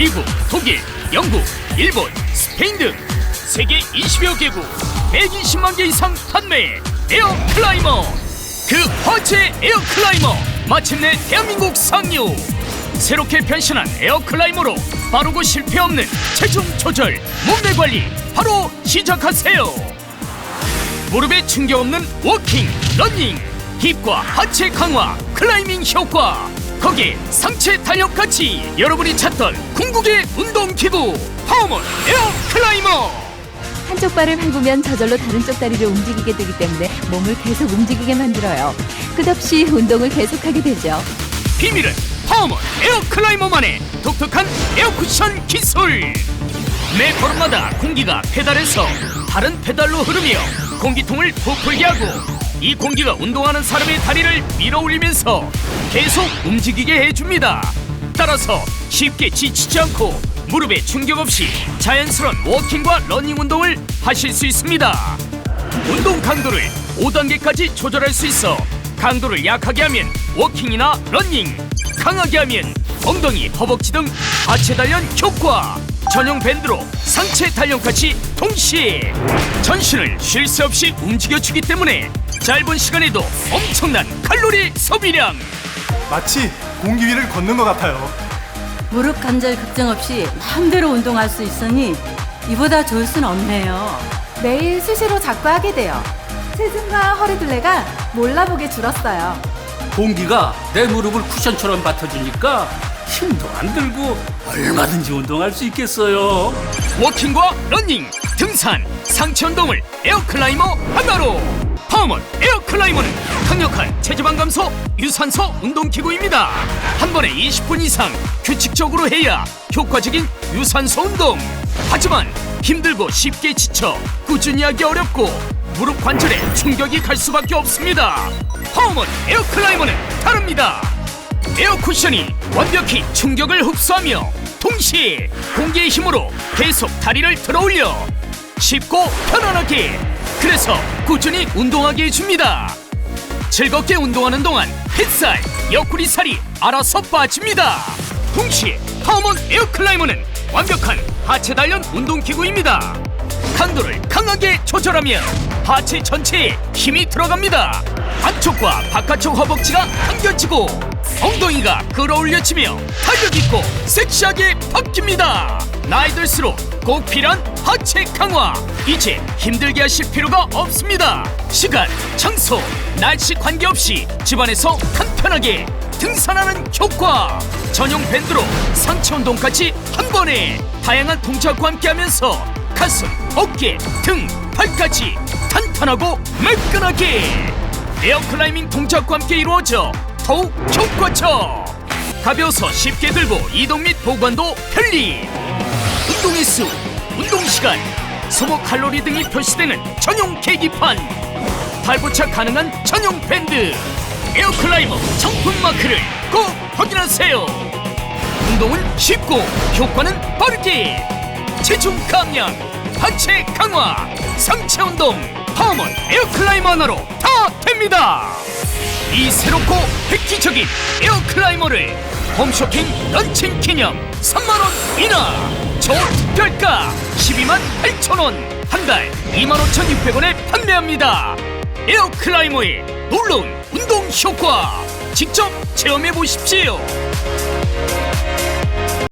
미국, 독일, 영국, 일본, 스페인 등 세계 20여 개국 120만 개 이상 판매 에어 클라이머. 그 화제 에어 클라이머 마침내 대한민국 상류. 새롭게 변신한 에어 클라이머로 빠르고 실패 없는 체중 조절 몸매 관리 바로 시작하세요. 무릎에 충격 없는 워킹, 러닝, 힙과 하체 강화, 클라이밍 효과. 거기에 상체 탄력까지 여러분이 찾던 궁극의 운동 기구 파워몬 에어 클라이머. 한쪽 발을 밟으면 저절로 다른 쪽 다리를 움직이게 되기 때문에 몸을 계속 움직이게 만들어요. 끝없이 운동을 계속하게 되죠. 비밀은 파워몬 에어 클라이머만의 독특한 에어 쿠션 기술. 매 걸음마다 공기가 페달에서 다른 페달로 흐르며 공기통을 부풀게 하고 이 공기가 운동하는 사람의 다리를 밀어 올리면서 계속 움직이게 해줍니다. 따라서 쉽게 지치지 않고 무릎에 충격 없이 자연스러운 워킹과 러닝 운동을 하실 수 있습니다. 운동 강도를 5단계까지 조절할 수 있어 강도를 약하게 하면 워킹이나 러닝 강하게 하면 엉덩이, 허벅지 등 하체 단련 효과 전용 밴드로 상체 단련까지 동시에 전신을 쉴 새 없이 움직여주기 때문에 짧은 시간에도 엄청난 칼로리 소비량 마치 공기 위를 걷는 것 같아요. 무릎 관절 걱정 없이 마음대로 운동할 수 있으니 이보다 좋을 순 없네요. 매일 수시로 자꾸 하게 돼요. 체중과 허리 둘레가 몰라보게 줄었어요. 공기가 내 무릎을 쿠션처럼 받쳐주니까 힘도 안 들고 얼마든지 운동할 수 있겠어요. 워킹과 러닝, 등산, 상체 운동을 에어클라이머 하나로. 파워몬 에어클라이머는 강력한 체지방 감소 유산소 운동기구입니다. 한 번에 20분 이상 규칙적으로 해야 효과적인 유산소 운동. 하지만 힘들고 쉽게 지쳐 꾸준히 하기 어렵고 무릎 관절에 충격이 갈 수밖에 없습니다. 파워몬 에어클라이머는 다릅니다 에어 쿠션이 완벽히 충격을 흡수하며 동시에 공기의 힘으로 계속 다리를 들어 올려 쉽고 편안하게 그래서 꾸준히 운동하게 해줍니다. 즐겁게 운동하는 동안 햇살, 옆구리 살이 알아서 빠집니다. 동시에 파워몬 에어클라이머는 완벽한 하체 단련 운동기구입니다. 강도를 강하게 조절하면 하체 전체에 힘이 들어갑니다. 안쪽과 바깥쪽 허벅지가 당겨지고 엉덩이가 끌어올려지며 탄력 있고 섹시하게 바뀝니다. 나이 들수록 꼭 필요한 하체 강화. 이제 힘들게 하실 필요가 없습니다. 시간, 장소, 날씨 관계없이 집안에서 간편하게 등산하는 효과. 전용 밴드로 상체 운동까지 한 번에 다양한 동작과 함께하면서 가슴, 어깨, 등, 발까지 탄탄하고 매끈하게 에어클라이밍 동작과 함께 이루어져 더욱 효과적 가벼워서 쉽게 들고 이동 및 보관도 편리 운동 횟수, 운동 시간, 소모 칼로리 등이 표시되는 전용 계기판 발부착 가능한 전용 밴드 에어클라이머 정품 마크를 꼭 확인하세요. 운동은 쉽고 효과는 빠르게. 체중 감량, 하체 강화, 상체 운동, 파워몬 에어클라이머 하나로 다 됩니다. 이 새롭고 획기적인 에어클라이머를 홈쇼핑 런칭 기념 3만 원 이나 초특별가 12만 8천 원, 한 달 2만 5천 6백원에 판매합니다. 에어클라이머의 놀라운 운동 효과 직접 체험해 보십시오.